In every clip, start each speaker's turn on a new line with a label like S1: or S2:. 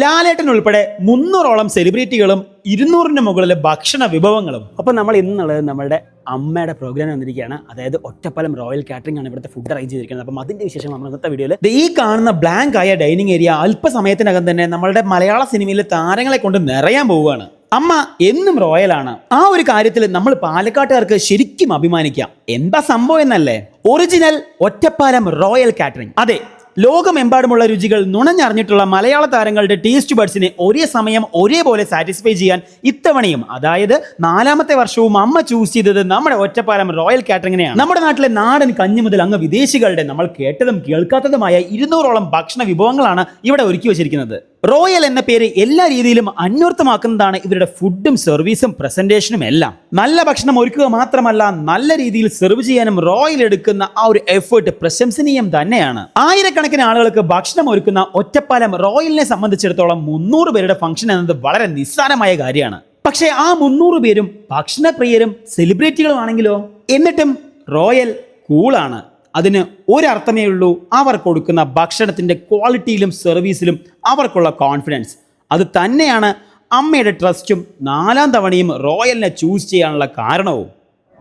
S1: ലാലേട്ടൻ ഉൾപ്പെടെ മുന്നൂറോളം സെലിബ്രിറ്റികളും ഇരുന്നൂറിന് മുകളിലെ ഭക്ഷണ വിഭവങ്ങളും. അപ്പോൾ നമ്മൾ ഇന്നുള്ളത് നമ്മുടെ അമ്മയുടെ പ്രോഗ്രാം വന്നിരിക്കുകയാണ്. അതായത് ഒറ്റപ്പലം റോയൽ കാറ്ററിംഗ് ആണ് ഇവിടുത്തെ ഫുഡ് അറേഞ്ച് ചെയ്തിരിക്കുന്നത്. അപ്പം അതിന്റെ വിശേഷം നമ്മൾ ഇന്നത്തെ വീഡിയോയിൽ ഈ കാണുന്ന ബ്ലാങ്ക് ആയ ഡൈനിങ് ഏരിയ അല്പസമയത്തിനകം തന്നെ നമ്മളുടെ മലയാള സിനിമയിലെ താരങ്ങളെ കൊണ്ട് നിറയാൻ പോവുകയാണ്. അമ്മ എന്നും റോയലാണ് ആ ഒരു കാര്യത്തിൽ നമ്മൾ പാലക്കാട്ടുകാർക്ക് ശരിക്കും അഭിമാനിക്കാം. എന്താ സംഭവം എന്നല്ലേ? ഒറിജിനൽ ഒറ്റപ്പാലം റോയൽ കാറ്ററിംഗ് അതെ ലോകമെമ്പാടുമുള്ള രുചികൾ നുണഞ്ഞറിഞ്ഞിട്ടുള്ള മലയാള താരങ്ങളുടെ ടേസ്റ്റ് ബഡ്സിനെ ഒരേ സമയം ഒരേപോലെ സാറ്റിസ്ഫൈ ചെയ്യാൻ ഇത്തവണയും അതായത് നാലാമത്തെ വർഷവും അമ്മ ചൂസ് ചെയ്തത് നമ്മുടെ ഒറ്റപ്പാലം റോയൽ കാറ്ററിംഗിനെയാണ് നമ്മുടെ നാട്ടിലെ നാടൻ കഞ്ഞി മുതൽ അങ്ങ് വിദേശികളുടെ നമ്മൾ കേട്ടതും കേൾക്കാത്തതുമായ ഇരുന്നൂറോളം ഭക്ഷണ വിഭവങ്ങളാണ് ഇവിടെ ഒരുക്കി വച്ചിരിക്കുന്നത്. റോയൽ എന്ന പേര് എല്ലാ രീതിയിലും അന്വർത്ഥമാക്കുന്നതാണ് ഇവരുടെ ഫുഡും സർവീസും പ്രസന്റേഷനും എല്ലാം. നല്ല ഭക്ഷണം ഒരുക്കുക മാത്രമല്ല നല്ല രീതിയിൽ സെർവ് ചെയ്യാനും റോയൽ എടുക്കുന്ന ആ ഒരു എഫേർട്ട് പ്രശംസനീയം തന്നെയാണ്. ആയിരക്കണക്കിന് ആളുകൾക്ക് ഭക്ഷണം ഒരുക്കുന്ന ഒറ്റപ്പാലം റോയലിനെ സംബന്ധിച്ചിടത്തോളം മുന്നൂറ് പേരുടെ ഫംഗ്ഷൻ എന്നത് വളരെ നിസ്സാരമായ കാര്യമാണ്. പക്ഷേ ആ മുന്നൂറ് പേരും ഭക്ഷണപ്രിയരും സെലിബ്രിറ്റികളുമാണെങ്കിലോ എന്നിട്ടും റോയൽ കൂളാണ് അതിന് ഒരർത്ഥമേ ഉള്ളൂ. അവർ കൊടുക്കുന്ന ഭക്ഷണത്തിന്റെ ക്വാളിറ്റിയിലും സർവീസിലും അവർക്കുള്ള കോൺഫിഡൻസ് അത് തന്നെയാണ് അമ്മയുടെ ട്രസ്റ്റും നാലാം തവണയും റോയലിനെ ചൂസ് ചെയ്യാനുള്ള കാരണവും.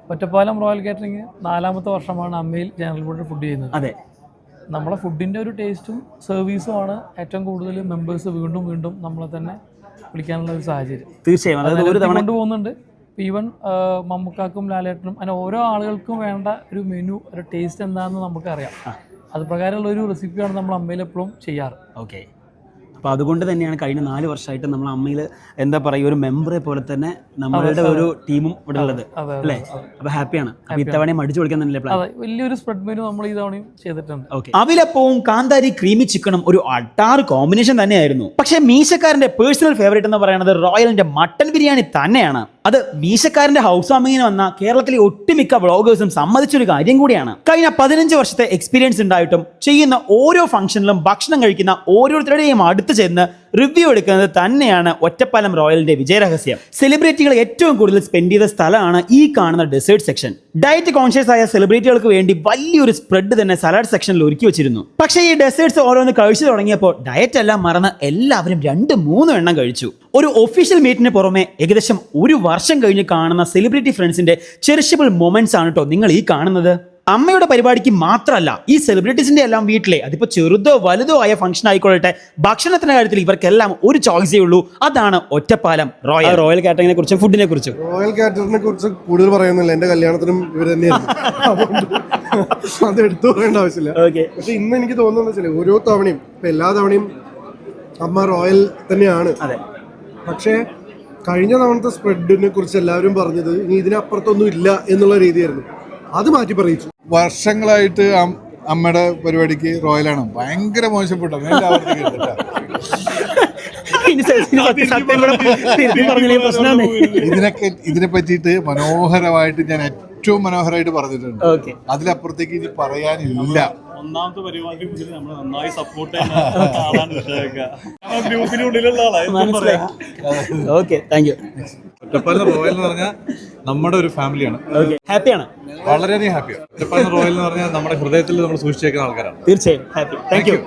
S2: ഒറ്റപ്പാലം റോയൽ കാറ്ററിംഗ് നാലാമത്തെ വർഷമാണ് അമ്മയിൽ ജനറൽ ഫുഡ് ഫുഡ് ചെയ്യുന്നത്.
S1: അതെ.
S2: നമ്മളെ ഫുഡിന്റെ ഒരു ടേസ്റ്റും സർവീസുമാണ് ഏറ്റവും കൂടുതൽ മെമ്പേഴ്സ് വീണ്ടും വീണ്ടും നമ്മളെ തന്നെ വിളിക്കാനുള്ള ഒരു സാഹചര്യം.
S1: തീർച്ചയായും. അതായത് ഒരു തവണ
S2: കൊണ്ടുപോകുന്നുണ്ട് ഈവൻ മമ്മൂക്കാക്കും ലാലേട്ടനും അങ്ങനെ ഓരോ ആളുകൾക്കും വേണ്ട ഒരു മെനു ഒരു ടേസ്റ്റ് എന്താണെന്ന് നമുക്കറിയാം. അത് പ്രകാരമുള്ള ഒരു റെസിപ്പിയാണ് നമ്മൾ അമ്മയിൽ എപ്പോഴും ചെയ്യാറ്.
S1: ഓക്കെ അപ്പോൾ അതുകൊണ്ട് തന്നെയാണ് കഴിഞ്ഞ നാല് വർഷമായിട്ട് നമ്മൾ അമ്മയിൽ എന്താ പറയുക ഒരു മെമ്പറെ പോലെ തന്നെ നമ്മളുടെ ഒരു ടീമും ഇവിടെ ഉള്ളത്. അല്ലേ? അപ്പോൾ ഹാപ്പിയാണ് അപ്പോൾ ഇത്തവണയും അടിച്ചു തന്നെ പ്ലാൻ
S2: വലിയൊരു സ്പ്രെഡ് മെനു നമ്മൾ ഇതവണയും ചെയ്തിട്ടുണ്ട്.
S1: ഓക്കെ അവിലപ്പവും കാന്താരി ക്രീമി ചിക്കനും ഒരു അട്ടാറ് കോമ്പിനേഷൻ തന്നെയായിരുന്നു. പക്ഷേ മീശക്കാരന്റെ പേഴ്സണൽ ഫേവറേറ്റ് എന്ന് പറയുന്നത് റോയലിന്റെ മട്ടൻ ബിരിയാണി തന്നെയാണ്. അത് മീശക്കാരന്റെ ഹൗസ് വാമിങ്ങിന് വന്ന കേരളത്തിലെ ഒട്ടുമിക്ക വ്ളോഗേഴ്സും സമ്മതിച്ചൊരു കാര്യം കൂടിയാണ്. കഴിഞ്ഞ പതിനഞ്ച് വർഷത്തെ എക്സ്പീരിയൻസ് ഉണ്ടായിട്ടും ചെയ്യുന്ന ഓരോ ഫംഗ്ഷനിലും ഭക്ഷണം കഴിക്കുന്ന ഓരോരുത്തരുടെയും അടുത്ത് ചെന്ന് റിവ്യൂ എടുക്കുന്നത് തന്നെയാണ് ഒറ്റപ്പാലം റോയലിന്റെ വിജയരഹസ്യം സെലിബ്രിറ്റികൾ ഏറ്റവും കൂടുതൽ സ്പെൻഡ് ചെയ്ത സ്ഥലമാണ് ഈ കാണുന്ന ഡെസേർട്ട് സെക്ഷൻ ഡയറ്റ് കോൺഷ്യസ് ആയ സെലിബ്രിറ്റികൾക്ക് വേണ്ടി വലിയൊരു സ്പ്രെഡ് തന്നെ സലാഡ് സെക്ഷനിൽ ഒരുക്കി വെച്ചിരുന്നു. പക്ഷേ ഈ ഡെസേർട്സ് ഓരോന്ന് കഴിച്ചു തുടങ്ങിയപ്പോൾ ഡയറ്റ് എല്ലാം മറന്ന് എല്ലാവരും രണ്ട് മൂന്ന് എണ്ണം കഴിച്ചു. ഒരു ഒഫീഷ്യൽ മീറ്റിന് പുറമെ ഏകദേശം ഒരു വർഷം കഴിഞ്ഞ് കാണുന്ന സെലിബ്രിറ്റി ഫ്രണ്ട്സിന്റെ ചെറിഷബിൾ മൊമെന്റ്സ് ആണ് കേട്ടോ നിങ്ങൾ ഈ കാണുന്നത്. അമ്മയുടെ പരിപാടിക്ക് മാത്രമല്ല ഈ സെലിബ്രിറ്റീസിന്റെ എല്ലാം വീട്ടിലെ അതിപ്പോ ചെറുതോ വലുതോ ആയ ഫംഗ്ഷൻ ആയിക്കൊള്ളട്ടെ ഭക്ഷണത്തിന്റെ കാര്യത്തിൽ ഇവർക്കെല്ലാം ഒരു ചോയ്സേ ഉള്ളൂ. അതാണ് ഒറ്റപ്പാലം റോയൽ റോയൽ കാറ്ററിങ്ങിനെ കുറിച്ചും ഫുഡിനെ കുറിച്ചും.
S3: റോയൽ കാറ്ററിനെ കുറിച്ച് കൂടുതൽ പറയുന്നില്ല. എന്റെ കല്യാണത്തിനും ഇവർ തന്നെയായിരുന്നു. അതുകൊണ്ട് അത് എടുത്തു പറയേണ്ട ആവശ്യമില്ല.
S1: ഓക്കെ
S3: പക്ഷെ ഇന്ന് എനിക്ക് തോന്നുന്നത് വെച്ചാൽ ഓരോ തവണയും ഇപ്പൊ എല്ലാ തവണയും അമ്മ റോയൽ തന്നെയാണ്.
S1: അതെ.
S3: പക്ഷേ കഴിഞ്ഞ തവണത്തെ സ്പ്രെഡിനെ കുറിച്ച് എല്ലാവരും പറഞ്ഞത് ഇനി ഇതിനപ്പുറത്തൊന്നും ഇല്ല എന്നുള്ള രീതിയായിരുന്നു. അത് മാറ്റി പറയിച്ചു.
S4: വർഷങ്ങളായിട്ട് അമ്മയുടെ പരിപാടിക്ക് റോയലാണ്. ഭയങ്കര മോശപ്പെട്ട ഇതിനൊക്കെ ഇതിനെ പറ്റിയിട്ട് മനോഹരമായിട്ട് ഞാൻ ഏറ്റവും മനോഹരമായിട്ട് പറഞ്ഞിട്ടുണ്ട്. അതിലപ്പുറത്തേക്ക് ഇനി പറയാനില്ല.
S5: ഒന്നാമത്തെ പരിപാടി മുതൽ നമ്മൾ നന്നായി സപ്പോർട്ട് ചെയ്യുന്ന ആളാണ് ഗ്രൂപ്പിനുള്ളിലുള്ള
S1: ആളായി okay thank you
S4: Ottapalam Royal എന്ന് പറഞ്ഞാൽ നമ്മുടെ ഒരു ഫാമിലിയാണ്.
S1: ഹാപ്പിയാണ്
S4: വളരെയധികം ഹാപ്പിയാണ് ഒറ്റപ്പാലം റോയൽ എന്ന് പറഞ്ഞാൽ നമ്മുടെ ഹൃദയത്തിൽ നമ്മൾ സൂക്ഷിച്ചേക്കുന്ന ആൾക്കാരാണ്.
S1: തീർച്ചയായും. ഹാപ്പി താങ്ക് യു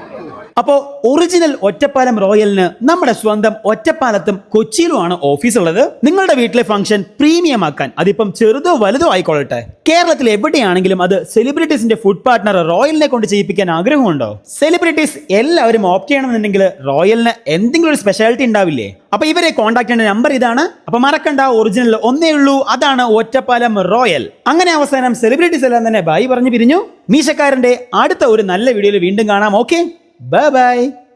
S1: അപ്പോൾ ഒറിജിനൽ ഒറ്റപ്പാലം റോയലിന് നമ്മുടെ സ്വന്തം ഒറ്റപ്പാലത്തും കൊച്ചിയിലുമാണ് ഓഫീസ് ഉള്ളത് നിങ്ങളുടെ വീട്ടിലെ ഫംഗ്ഷൻ പ്രീമിയം ആക്കാൻ. അതിപ്പം ചെറുതോ വലുതോ ആയിക്കൊള്ളട്ടെ. കേരളത്തിൽ എവിടെയാണെങ്കിലും അത് സെലിബ്രിറ്റീസിന്റെ ഫുഡ് പാർട്ട്ണർ റോയലിനെ കൊണ്ട് ചെയ്യിപ്പിക്കാൻ ആഗ്രഹമുണ്ടോ? സെലിബ്രിറ്റീസ് എല്ലാവരും ഓപ്റ്റ് ചെയ്യണമെന്നുണ്ടെങ്കിൽ റോയലിന് എന്തെങ്കിലും ഒരു സ്പെഷ്യാലിറ്റി ഉണ്ടാവില്ലേ? അപ്പൊ ഇവരെ കോൺടാക്ട് ചെയ്യേണ്ട നമ്പർ ഇതാണ്. അപ്പൊ മറക്കണ്ട ഒറിജിനൽ ഒന്നേ ഉള്ളൂ. അതാണ് ഒറ്റപ്പാലം റോയൽ. അങ്ങനെ അവസാനം സെലിബ്രിറ്റീസ് എല്ലാം തന്നെ ബായി പറഞ്ഞു പിരിഞ്ഞു. മീശക്കാരന്റെ അടുത്ത ഒരു നല്ല വീഡിയോയിൽ വീണ്ടും കാണാം. Okay Bye bye.